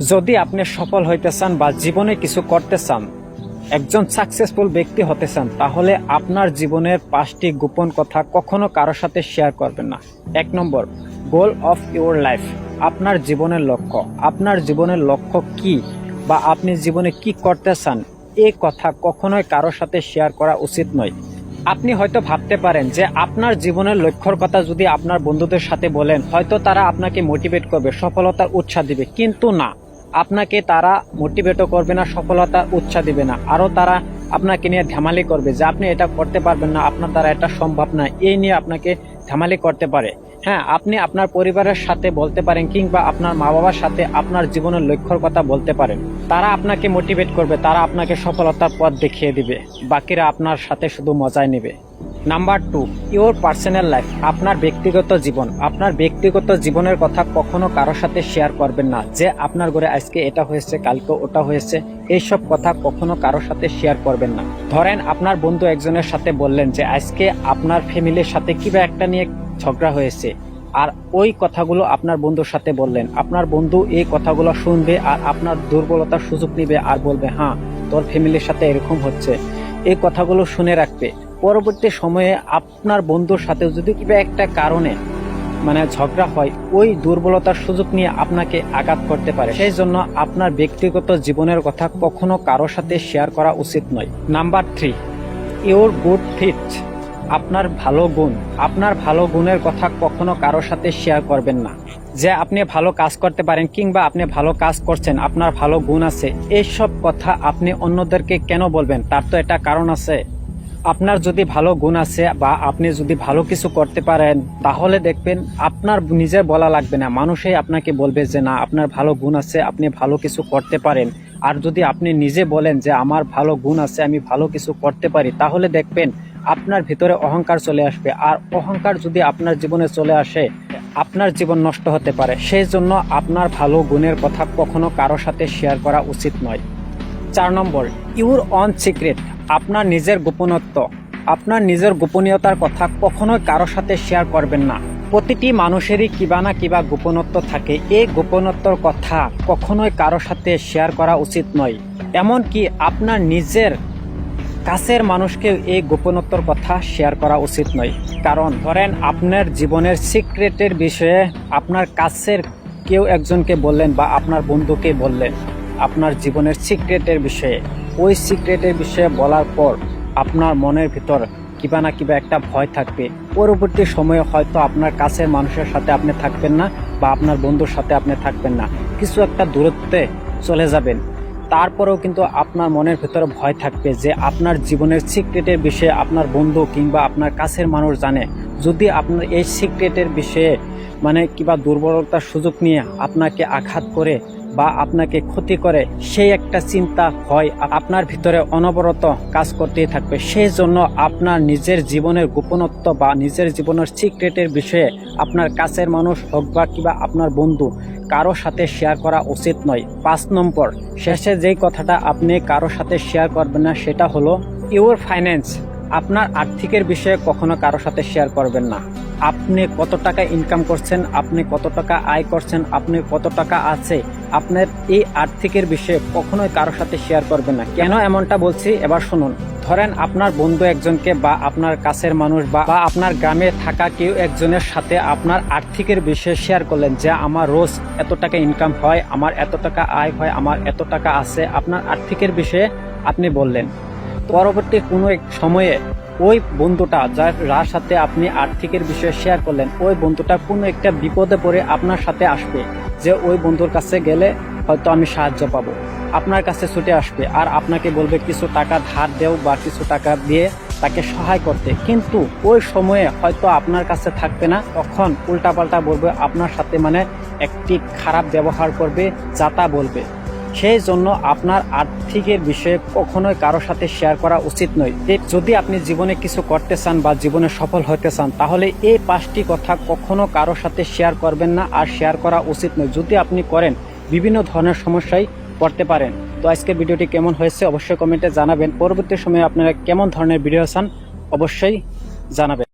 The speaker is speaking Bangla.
যদি আপনি সফল হইতে চান বা জীবনে কিছু করতে চান, একজন সাকসেসফুল ব্যক্তি হতে চান, তাহলে আপনার জীবনের পাঁচটি গোপন কথা কখনো কারোর সাথে শেয়ার করবেন না। এক নম্বর গোল অফ ইউর লাইফ আপনার জীবনের লক্ষ্য। আপনার জীবনের লক্ষ্য কি বা আপনি জীবনে কি করতে চান এই কথা কখনোই কারোর সাথে শেয়ার করা উচিত নয়। আপনি হয়তো ভাবতে পারেন যে আপনার জীবনের লক্ষ্যর কথা যদি আপনার বন্ধুদের সাথে বলেন, হয়তো তারা আপনাকে মোটিভেট করবে, সফলতার উৎসাহ দিবে, কিন্তু না। আপনাকে তারা মোটিভেটও করবে না সফলতার উৎসাহ দিবে না। আরও তারা আপনাকে নিয়ে ঝামালি করবে যে আপনি এটা করতে পারবেন না, আপনার দ্বারা এটা সম্ভব না। এই নিয়ে আপনাকে ঝামালি করতে পারে। হ্যাঁ আপনি আপনার পরিবারের সাথে বলতে পারেন কিংবা আপনার মা বাবার সাথে আপনার জীবনের লক্ষ্যর কথা বলতে পারেন। তারা আপনাকে মোটিভেট করবে, তারা আপনাকে সফলতার পথ দেখিয়ে দিবে। বাকিরা আপনার সাথে শুধু মজায় নেবে। Number two your personal life আপনার ব্যক্তিগত জীবন। আপনার ব্যক্তিগত জীবনের কথা কখনো কারোর সাথে শেয়ার করবেন না। যে আপনার ঘরে আজকে এটা হয়েছে, কালকে ওটা হয়েছে, এইসব কথা কখনো কারোর সাথে শেয়ার করবেন না। ধরেন আপনার বন্ধু একজনের সাথে বললেন যে, আজকে আপনার ফ্যামিলির সাথে কিবা একটা নিয়ে ঝগড়া হয়েছে। আর ওই কথাগুলো আপনার বন্ধুর সাথে বললেন। আপনার বন্ধু এই কথাগুলো শুনবে আর আপনার দুর্বলতার সুযোগ নিবে আর বলবে হ্যাঁ তোর ফ্যামিলির সাথে এরকম হচ্ছে। এই কথাগুলো শুনে রাখবে। পরবর্তী সময়ে আপনার বন্ধুর সাথে যদি কিবা একটা কারণে মানে ঝগড়া হয়, ওই দুর্বলতার সুযোগ নিয়ে আপনাকে আঘাত করতে পারে। সেই জন্য আপনার ব্যক্তিগত জীবনের কথা কখনো কারোর সাথে শেয়ার করা উচিত নয়। Number three your good fit আপনার ভালো গুণ। আপনার ভালো গুণের কথা কখনো কারোর সাথে শেয়ার করবেন না। যে আপনি ভালো কাজ করতে পারেন কিংবা আপনি ভালো কাজ করছেন, আপনার ভালো গুণ আছে এইসব কথা আপনি অন্যদেরকে কেন বলবেন? তার তো একটা কারণ আছে। আপনার যদি ভালো গুণ আছে বা আপনি যদি ভালো কিছু করতে পারেন, তাহলে দেখবেন আপনার নিজের বলা লাগবে না। মানুষই আপনাকে বলবে যে, না, আপনার ভালো গুণ আছে, আপনি ভালো কিছু করতে পারেন। আর যদি আপনি নিজে বলেন যে, আমার ভালো গুণ আছে, আমি ভালো কিছু করতে পারি, তাহলে দেখবেন আপনার ভিতরে অহংকার চলে আসবে। আর অহংকার যদি আপনার জীবনে চলে আসে, আপনার জীবন নষ্ট হতে পারে। সেই জন্য আপনার ভালো গুণের কথা কখনো কারও সাথে শেয়ার করা উচিত নয়। চার নম্বর ইউর অন সিক্রেট আপনার নিজের গোপনত্ব, আপনার নিজের গোপনীয়তার কথা কখনোই কারও সাথে শেয়ার করবেন না। প্রতিটি মানুষেরই কিবা না কিবা গোপনত্ব থাকে। এই গোপনত্বর কথা কখনোই কারও সাথে শেয়ার করা উচিত নয়। এমনকি আপনার নিজের কাছের মানুষকে এই গোপনত্বর কথা শেয়ার করা উচিত নয়। কারণ ধরেন আপনার জীবনের সিক্রেটের বিষয়ে আপনার কাছের কেউ একজনকে বললেন বা আপনার বন্ধুকে বললেন, আপনার জীবনের সিক্রেটের বিষয়ে। ওই সিক্রেটের বিষয়ে বলার পর আপনার মনের ভিতর কিবা না কিবা একটা ভয় থাকবে। পরবর্তী সময়ে হয়তো আপনার কাছের মানুষের সাথে আপনি থাকবেন না বা আপনার বন্ধুর সাথে আপনি থাকবেন না। কিছু একটা দূরত্বে চলে যাবেন। তারপরেও কিন্তু আপনার মনের ভেতরে ভয় থাকবে যে আপনার জীবনের সিক্রেটের বিষয়ে আপনার বন্ধু কিংবা আপনার কাছের মানুষ জানে। যদি আপনার এই সিক্রেটের বিষয়ে মানে কিবা দুর্বলতার সুযোগ নিয়ে আপনাকে আঘাত করে বা আপনাকে ক্ষতি করে, সেই একটা চিন্তা হয়। আপনার ভিতরে অনবরত কাজ করতেই থাকবে। সেই জন্য আপনার নিজের জীবনের গোপনত্ব বা নিজের জীবনের সিক্রেটের বিষয়ে আপনার কাছের মানুষ হোক বা কিবা আপনার বন্ধু, কারও সাথে শেয়ার করা উচিত নয়। পাঁচ নম্বর, শেষে যেই কথাটা আপনি কারও সাথে শেয়ার করবেন না, সেটা হলো ইউর ফাইন্যান্স আপনার আর্থিকের বিষয়ে কখনো কারও সাথে শেয়ার করবেন না। আপনি কত টাকা ইনকাম করছেন, আপনি কত টাকা আয় করছেন, আপনি কত টাকা আছে, আপনার এই আর্থিকের বিষয়ে কখনোই কারোর সাথে শেয়ার করবেন না। কেন এমনটা বলছি? এবার শুনুন। ধরেন আপনার বন্ধু একজনকে বা আপনার কাছের মানুষ বা আপনার গ্রামে থাকা কেউ একজনের সাথে আপনার আর্থিকের বিষয়ে শেয়ার করলেন যে, আমার রোজ এত টাকা ইনকাম হয়, আমার এত টাকা আয় হয়, আমার এত টাকা আছে। আপনার আর্থিকের বিষয়ে আপনি বললেন। পরবর্তী কোনো এক সময়ে ওই বন্ধুটা যার যার সাথে আপনি আর্থিকের বিষয়ে শেয়ার করলেন, ওই বন্ধুটা কোনো একটা বিপদে পড়ে আপনার সাথে আসবে যে ওই বন্ধুর কাছে গেলে হয়তো আমি সাহায্য পাবো। আপনার কাছে ছুটে আসবে আর আপনাকে বলবে কিছু টাকা ধার দেও বা কিছু টাকা দিয়ে তাকে সহায় করতে। কিন্তু ওই সময়ে হয়তো আপনার কাছে থাকবে না, তখন উল্টাপাল্টা বলবে আপনার সাথে মানে একটি খারাপ ব্যবহার করবে যাতা বলবে। সেই জন্য আপনার আর্থিকের বিষয়ে কখনোই কারোর সাথে শেয়ার করা উচিত নয়। যদি আপনি জীবনে কিছু করতে চান বা জীবনে সফল হতে চান, তাহলে এই পাঁচটি কথা কখনো কারোর সাথে শেয়ার করবেন না আর শেয়ার করা উচিত নয়। যদি আপনি করেন, বিভিন্ন ধরনের সমস্যায় পড়তে পারেন। তো আজকের ভিডিওটি কেমন হয়েছে অবশ্যই কমেন্টে জানাবেন। পরবর্তী সময়ে আপনারা কেমন ধরনের ভিডিও চান, অবশ্যই জানাবেন।